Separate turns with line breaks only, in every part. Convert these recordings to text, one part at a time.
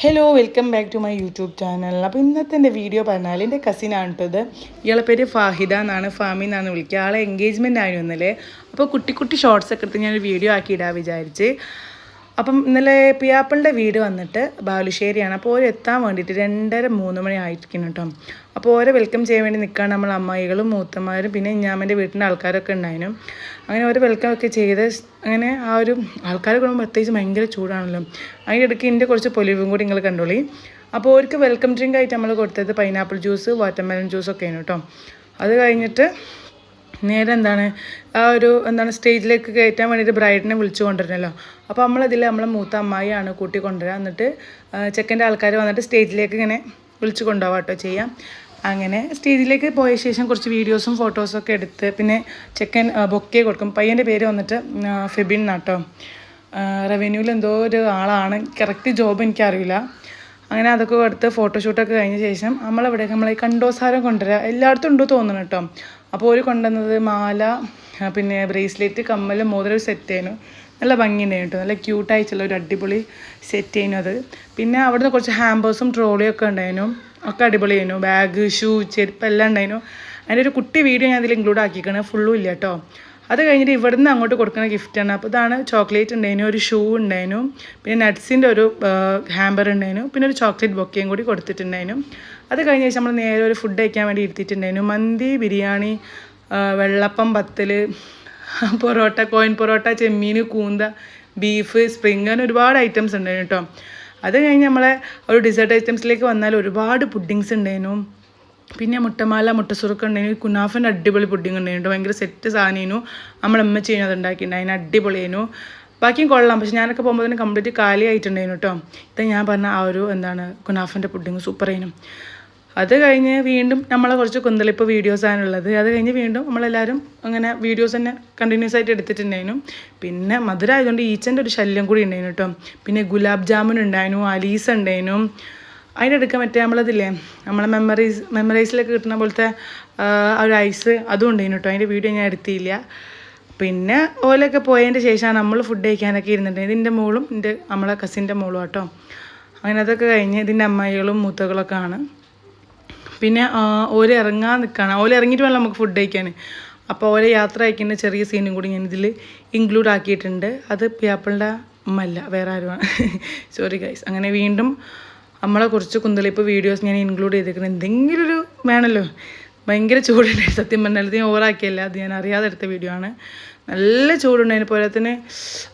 Hello welcome back to my YouTube channel അപ്പോൾ ഇന്നത്തെ എന്റെ വീഡിയോ പറഞ്ഞാൽ എന്റെ കസിനാണ് കേട്ടത് ഇയാളെ പേര് ഫാഹിദ എന്നാണ് ഫാമി എന്നാണ് വിളിക്കുക. ആളെ എൻഗേജ്മെന്റ് ആയിരുന്നു ഇന്നലെ. അപ്പോൾ കുട്ടി കുട്ടി ഷോർട്സ് ഒക്കെ എടുത്ത് ഞാനൊരു വീഡിയോ ആക്കി ഇടാൻ വിചാരിച്ച്. അപ്പം ഇന്നലെ പിയാപ്പിളിന്റെ വീട് വന്നിട്ട് ബാലുശ്ശേരിയാണ്. അപ്പോൾ ഓരോ എത്താൻ വേണ്ടിയിട്ട് രണ്ടര മൂന്ന് മണി ആയിരിക്കണം കേട്ടോ. അപ്പോൾ ഓരോ വെൽക്കം ചെയ്യാൻ വേണ്ടി നിൽക്കുകയാണ് നമ്മൾ അമ്മായികളും മൂത്തന്മാരും പിന്നെ ഇഞ്ഞാമ്മന്റെ വീട്ടിന്റെ ആൾക്കാരൊക്കെ ഉണ്ടായിരുന്നു. അങ്ങനെ ഓരോ വെൽക്കം ഒക്കെ ചെയ്ത് അങ്ങനെ ആ ഒരു ആൾക്കാർ കൂടുമ്പോൾ പ്രത്യേകിച്ച് ഭയങ്കര ചൂടാണല്ലോ. അതിന്റെ ഇടയ്ക്ക് ഇതിന്റെ കുറച്ച് പൊലിവും കൂടി നിങ്ങൾ കണ്ടോളി. അപ്പോൾ അവർക്ക് വെൽക്കം ഡ്രിങ്ക് ആയിട്ട് നമ്മൾ കൊടുത്തത് പൈനാപ്പിൾ ജ്യൂസ് വാട്ടർമെലൺ ജ്യൂസ് ഒക്കെയാണ് കേട്ടോ. അത് കഴിഞ്ഞിട്ട് നേരെ എന്താണ് ആ ഒരു എന്താണ് സ്റ്റേജിലേക്ക് കയറ്റാൻ വേണ്ടിയിട്ട് ബ്രൈഡിനെ വിളിച്ചു കൊണ്ടുവരണല്ലോ അപ്പോൾ നമ്മളതിൽ നമ്മളെ മൂത്ത അമ്മായിയാണ് കൂട്ടി കൊണ്ടുവരാം. എന്നിട്ട് ചെക്കന്റെ ആൾക്കാർ വന്നിട്ട് സ്റ്റേജിലേക്ക് ഇങ്ങനെ വിളിച്ചു കൊണ്ടുപോകാം കേട്ടോ ചെയ്യാം. അങ്ങനെ സ്റ്റേജിലേക്ക് പോയ ശേഷം കുറച്ച് വീഡിയോസും ഫോട്ടോസും ഒക്കെ എടുത്ത് പിന്നെ ചെക്കൻ ബൊക്കെ കൊടുക്കും. പയ്യന്റെ പേര് വന്നിട്ട് ഫെബിൻ എന്നാട്ടോ റവന്യൂവിൽ എന്തോ ഒരു ആളാണ്. കറക്റ്റ് ജോബ് എനിക്കറിയില്ല. അങ്ങനെ അതൊക്കെ കൊടുത്ത് ഫോട്ടോഷൂട്ടൊക്കെ കഴിഞ്ഞ ശേഷം നമ്മളെവിടെ നമ്മളെ കണ്ടോസാരം കൊണ്ടുവരിക എല്ലായിടത്തും ഉണ്ടോ തോന്നുന്നു കേട്ടോ അപ്പോൾ ഒരു കൊണ്ടുവന്നത് മാല പിന്നെ ബ്രേസ്ലെറ്റ് കമ്മൽ മോതിരം സെറ്റ് ചെയ്യുന്നു നല്ല ഭംഗിയുണ്ടായിരുന്നു കേട്ടോ. നല്ല ക്യൂട്ടായിട്ടുള്ള ഒരു അടിപൊളി സെറ്റ് ചെയ്യുന്നു അത്. പിന്നെ അവിടുന്ന് കുറച്ച് ഹാമ്പേഴ്സും ട്രോളിയും ഒക്കെ ഉണ്ടായിരുന്നു. ഒക്കെ അടിപൊളിയായിരുന്നു. ബാഗ് ഷൂ ചെരുപ്പ് എല്ലാം ഉണ്ടായിരുന്നു. അതിന്റെ ഒരു കുട്ടി വീഡിയോ ഞാൻ അതിൽ ഇൻക്ലൂഡ് ആക്കിക്കണേ ഫുള്ളും ഇല്ല കേട്ടോ. അത് കഴിഞ്ഞിട്ട് ഇവിടുന്ന് അങ്ങോട്ട് കൊടുക്കുന്ന ഗിഫ്റ്റാണ് അപ്പോൾ ഇതാണ് ചോക്ലേറ്റ് ഉണ്ടായിരുന്നു. ഒരു ഷൂ ഉണ്ടായിരുന്നു. പിന്നെ നട്ട്സിന്റെ ഒരു ഹാമ്പർ ഉണ്ടായിരുന്നു. പിന്നെ ഒരു ചോക്ലേറ്റ് ബൊക്കയും കൂടി കൊടുത്തിട്ടുണ്ടായിരുന്നു. അത് കഴിഞ്ഞ ശേഷം നമ്മൾ നേരെ ഒരു ഫുഡ് കഴിക്കാൻ വേണ്ടി ഇരുത്തിയിട്ടുണ്ടായിരുന്നു. മന്തി ബിരിയാണി വെള്ളപ്പം പത്തൽ പൊറോട്ട കോയിൻ പൊറോട്ട ചെമ്മീൻ കൂന്ത ബീഫ് സ്പ്രിങ് അങ്ങനെ ഒരുപാട് ഐറ്റംസ് ഉണ്ടായിരുന്നു കേട്ടോ. അത് കഴിഞ്ഞ് നമ്മളെ ഒരു ഡിസേർട്ട് ഐറ്റംസിലേക്ക് വന്നാൽ ഒരുപാട് പുഡിങ്സ് ഉണ്ടായിരുന്നു. പിന്നെ മുട്ടമാല മുട്ടസുറുക്ക് ഉണ്ടായിരുന്നു. കുനാഫിന്റെ അടിപൊളി പുഡിങ് ഉണ്ടായിരുന്നു ഭയങ്കര സെറ്റ് സാധനമായിരുന്നു. നമ്മളെ അമ്മ ചെയ്യുന്നത് ഉണ്ടാക്കിയിട്ടുണ്ടായിരുന്നു അടിപൊളിയായിരുന്നു. ബാക്കിയും കൊള്ളാം. പക്ഷെ ഞാനൊക്കെ പോകുമ്പോൾ തന്നെ കംപ്ലീറ്റ് കാലി ആയിട്ടുണ്ടായിരുന്നു കേട്ടോ. ഇത് ഞാൻ പറഞ്ഞ ആ ഒരു എന്താണ് കുനാഫിന്റെ പുഡിങ് സൂപ്പറായിരുന്നു അത് കഴിഞ്ഞ് വീണ്ടും നമ്മളെ കുറച്ച് കുന്തളിപ്പ് വീഡിയോസാണ് ഉള്ളത്. അത് കഴിഞ്ഞ് വീണ്ടും നമ്മളെല്ലാവരും അങ്ങനെ വീഡിയോസ് തന്നെ കണ്ടിന്യൂസ് ആയിട്ട് എടുത്തിട്ടുണ്ടായിരുന്നു. പിന്നെ മധുര ആയതുകൊണ്ട് ഈച്ചന്റെ ഒരു ശല്യം കൂടി ഉണ്ടായിരുന്നു കേട്ടോ. പിന്നെ ഗുലാബ് ജാമുൻ ഉണ്ടായിരുന്നു അലീസ് ഉണ്ടായിരുന്നു. അതിന്റെ എടുക്കാൻ മറ്റേ നമ്മളതില്ലേ നമ്മളെ മെമ്മറീസ് മെമ്മറൈസിലൊക്കെ കിട്ടുന്ന പോലത്തെ ഒരു ഐസ് അതും ഉണ്ടായിരുന്നു കേട്ടോ. അതിന്റെ വീഡിയോ ഞാൻ എടുത്തിയില്ല പിന്നെ ഓലൊക്കെ പോയതിന്റെ ശേഷമാണ് നമ്മൾ ഫുഡ് കഴിക്കാനൊക്കെ ഇരുന്നിട്ടുണ്ട് ഇതിന്റെ മോളും എന്റെ നമ്മളെ കസിന്റെ മോളും കേട്ടോ അങ്ങനെ അതൊക്കെ കഴിഞ്ഞ് ഇതിന്റെ അമ്മായികളും മൂത്തകളൊക്കെ ആണ്. പിന്നെ ഓര് ഇറങ്ങാൻ നിൽക്കുകയാണ് ഓൽ ഇറങ്ങിയിട്ട് വേണം നമുക്ക് ഫുഡ് കഴിക്കാൻ. അപ്പോൾ ഓരോ യാത്ര അയക്കേണ്ട ചെറിയ സീനും കൂടി ഞാൻ ഇതിൽ ഇൻക്ലൂഡ് ആക്കിയിട്ടുണ്ട്. അത് പിയാപ്പിളുടെ അമ്മല്ല വേറെ ആരുമാണ് സോറി ഗൈസ് അങ്ങനെ വീണ്ടും നമ്മളെ കുറച്ച് കുന്തളിപ്പ് വീഡിയോസ് ഞാൻ ഇൻക്ലൂഡ് ചെയ്തേക്കുന്നത് എന്തെങ്കിലും ഒരു വേണമല്ലോ ഭയങ്കര ചൂടുണ്ടായി സത്യം പറഞ്ഞാൽ ഞാൻ ഓവറാക്കിയല്ല. അത് ഞാൻ അറിയാതെ എടുത്ത വീഡിയോ ആണ്. നല്ല ചൂടുണ്ടായിരുന്നു തന്നെ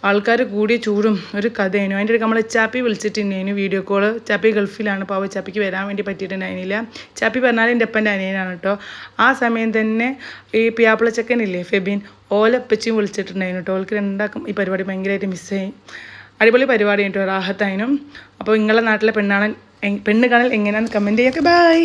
ആൾക്കാർ കൂടിയ ചൂടും ഒരു കഥയായിരുന്നു. അതിന്റെ ഇടയ്ക്ക് നമ്മൾ ചാപ്പി വിളിച്ചിട്ടുണ്ടായിരുന്നു വീഡിയോ കോൾ ചാപ്പി ഗൾഫിലാണ്. പാവ ചാപ്പിക്ക് വരാൻ വേണ്ടി പറ്റിയിട്ടുണ്ടായിരുന്നില്ല. ചാപ്പി പറഞ്ഞാൽ എന്റെ അപ്പന്റെ അനിയനാണ് കേട്ടോ. ആ സമയം തന്നെ ഈ പിയാപ്പിള ഫെബിൻ ഓലപ്പച്ചിയും വിളിച്ചിട്ടുണ്ടായിരുന്നു കേട്ടോ. ഓൾക്ക് രണ്ടാക്കും ഈ പരിപാടി ഭയങ്കരമായിട്ട് മിസ്സായി അടിപൊളി പരിപാടി കേട്ടോ. റാഹത്തായനും അപ്പോൾ നിങ്ങളുടെ നാട്ടിലെ പെണ്ണാണ് പെണ്ണ് കാണൽ എങ്ങനെയാണെന്ന് കമന്റ് ചെയ്യൊക്കെ ബൈ